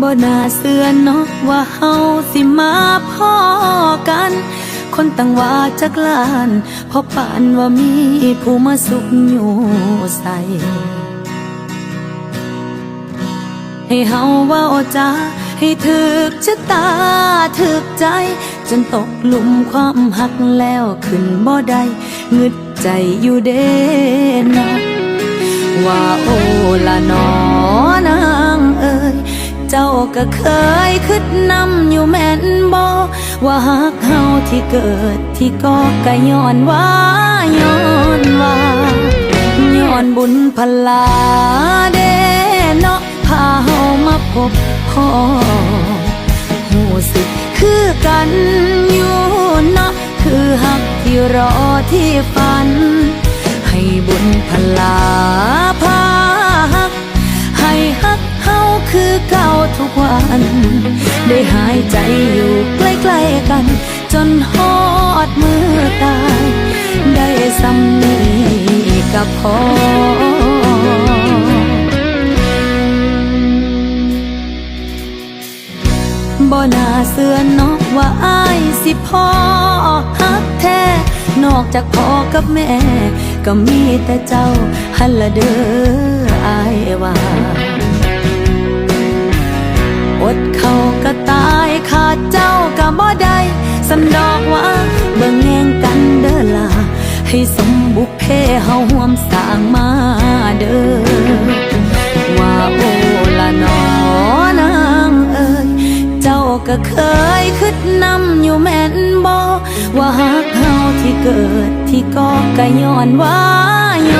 บ่น่าเสือเนาะว่าเฮาสิมาพ่อกัน คนตั้งว่าจักลานพราะปานว่ามีผู้มาสุขอยู่ใส่ให้เฮาว่าจ้าให้ถึกชะตาถึกใจ จนตกหลุมความหักแล้วขึ้นบ่ได้งึดใจอยู่เด้นะว่าโอละนอนา เจ้าก็เคยคิดนำอยู่แม่นบ่ว่าหักเฮาที่เกิดที่ก็กะย้อนว่าย้อนว่าย้อนบุญพลาเด้เนาะพาเฮามาพบพ่อหูสึกคือกันอยู่เนาะคือหักที่รอที่ฝันัน ได้หายใจอยู่ใกล้ๆกัน จนฮอดมือตาย ได้สำนีกับพอบ่น่าเสือนอกว่าอายสิพ่อฮักแท้ นอกจากพ่อกับแม่ ก็มีแต่เจ้าหันละเด้ออายว่า บ่ได้สันดอกว่าเบิ่งแงงกันเด้อล่ะให้สมบุพเพเฮาห่วมสร้างมาเด้อว่าโอละนอนางเอ่ยเจ้าก็เคยคิดนำอยู่แม่นบ่ว่าหักเฮาที่เกิดที่ก็กะย้อนว่าย้อนว่า